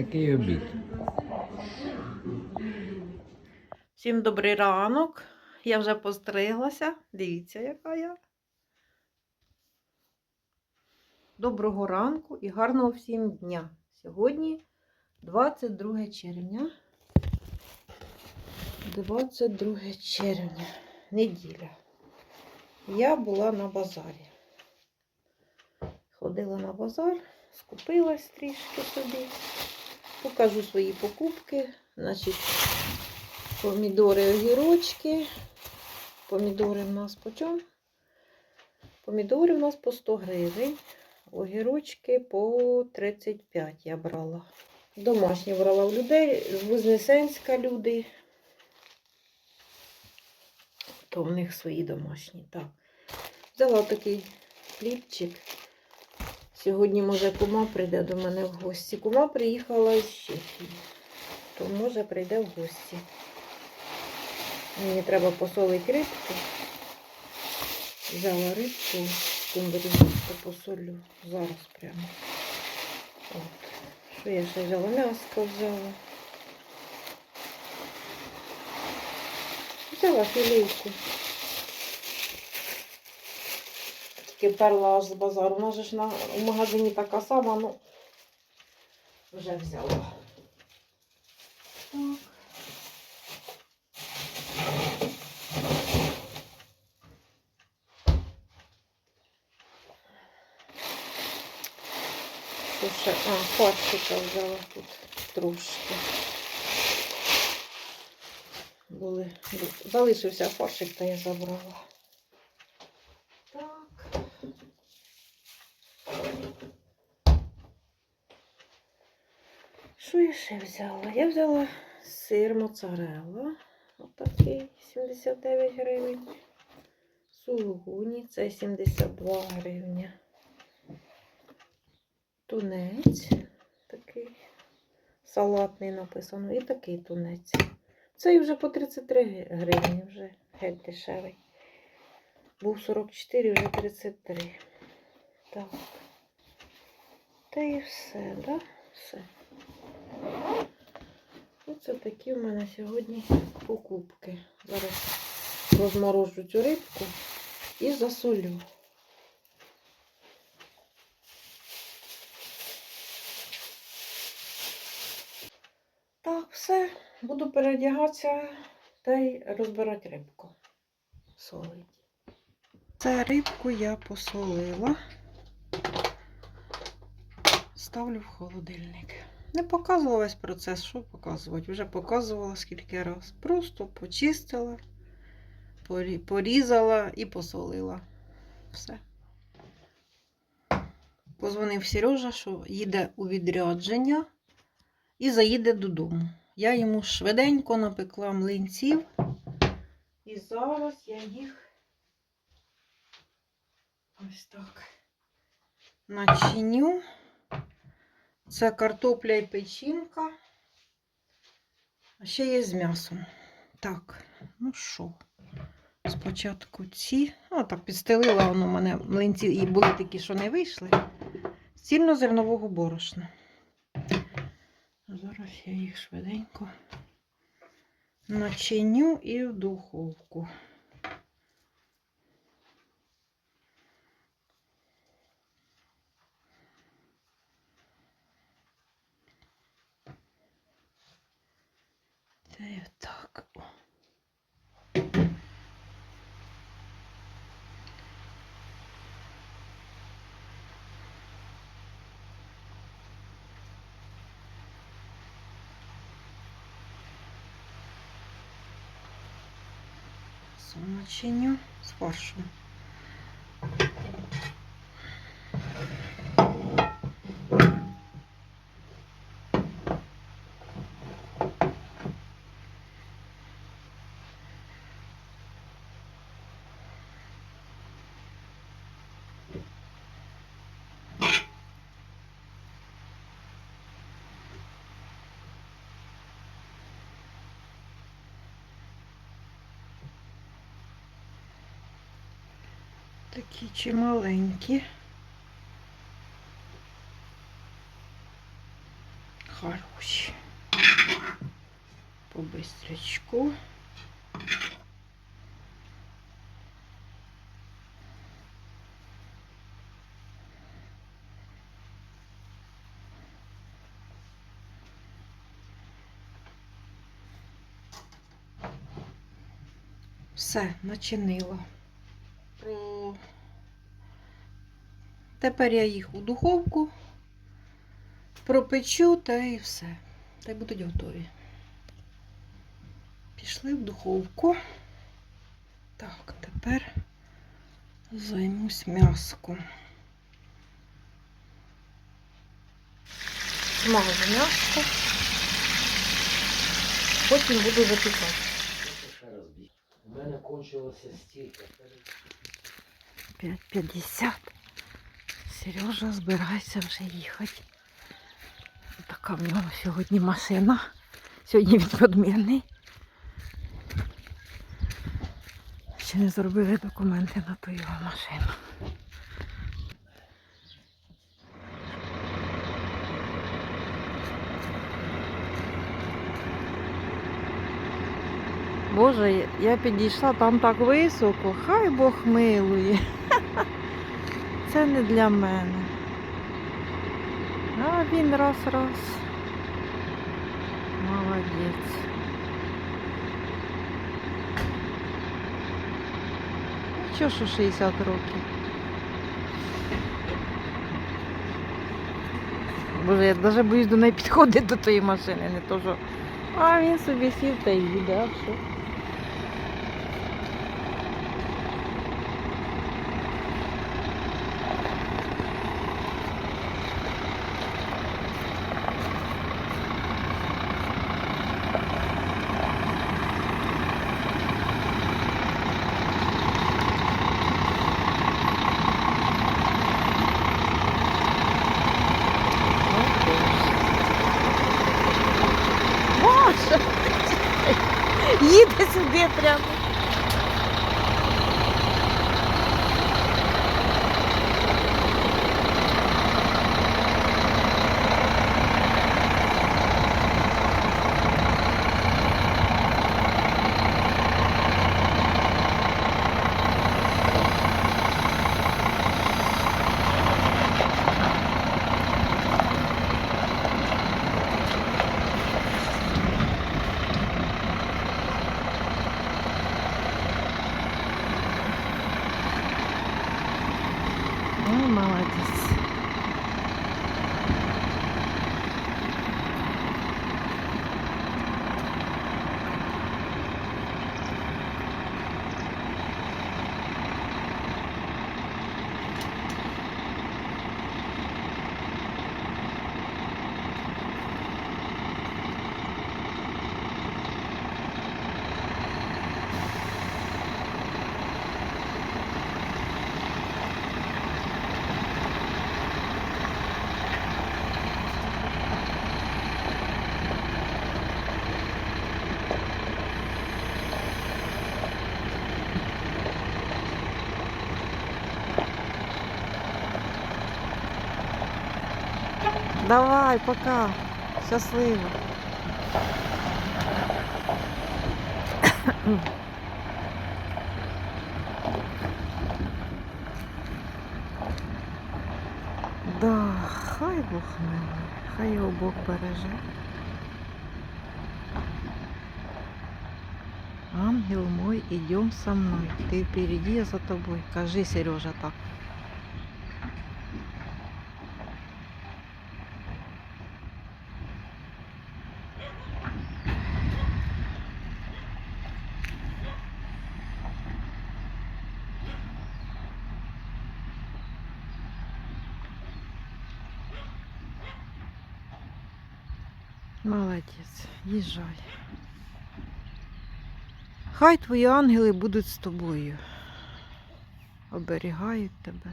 Такий обід. Всім добрий ранок. Я вже постриглася. Дивіться, яка я. Доброго ранку і гарного всім дня. Сьогодні 22 червня. 22 червня. Неділя. Я була на базарі. Ходила на базар, скупилась трішки собі. Покажу свої покупки. Значить, помідори, огірочки. Помідори в нас по чому? Помідори в нас по 100 гривень. Огірочки по 35 я брала. Домашні брала в людей, з Вознесенська люди. То в них свої домашні. Так. Взяла такий хлібчик. Сьогодні, може, кума прийде до мене в гості. Кума приїхала із Чехії, то може прийде в гості. Мені треба посолити рибку. Взяла рибку, кумбрію посолю зараз прямо. От. Що я ще взяла? М'яско взяла. Взяла філейку. Тільки перла аж з базару. Вона ж на, у магазині така сама, ну вже взяла. Так. Ще? А, фаршика взяла тут трошки. Були, бу- залишився фаршик, та я забрала. Так. Що я ще взяла? Я взяла сир моцарелла. Отакий 79 гривень. Сулугуні це 72 гривні. Тунець такий. Салатний написано. І такий тунець. Цей вже по 33 гривні, вже геть дешевий. Був 44, вже 33. Так. Та і все, да? Все. Оце такі в мене сьогодні покупки. Зараз розморожу цю рибку і засолю. Так, все. Буду переодягатися та й розбирати рибку. Солить. Це рибку я посолила. Ставлю в холодильник. Не показувала весь процес, що показувати. Вже показувала скільки раз. Просто почистила, порізала і посолила. Все. Позвонив Сережа, що їде у відрядження і заїде додому. Я йому швиденько напекла млинців. І зараз я їх ось так начиню. Це картопля і печінка. А ще є з м'ясом. Так, ну що, спочатку ці. О, так, підстелила воно мене млинці і були такі, що не вийшли. З цільнозернового борошна. Зараз я їх швиденько начиню і в духовку. Та й так. О. Начиню з фаршем. Такі чималенькі. хороші. По бистрячку. Все, начинила. Тепер я їх у духовку пропечу та і все. Та й будуть готові. Пішли в духовку. Так, тепер займусь м'яском. Смажу м'яско. Потім буду запікати. У мене кончилося стільки. 5.50. Сережа збирається вже їхати. Така в нього сьогодні машина. Сьогодні він подмірний. Ще не зробили документи на ту його машину. Боже, я підійшла там так високо, хай Бог милує. Це не для мене. А він раз-раз. Молодець. Чого що 60 років? Боже, я навіть боюсь до неї підходити до тої машини, не то що. А він собі сів та й їде, а що? Боже! Їде сюди прямо. Ну, молодець. Давай, пока. Щасливо. Да, хай Бог милує, хай його Бог береже. Ангел мой, идем со мной. Ты впереди, я за тобой. Кажи, Сережа, так. Молодець, їжджай. Хай твої ангели будуть з тобою. Оберігають тебе.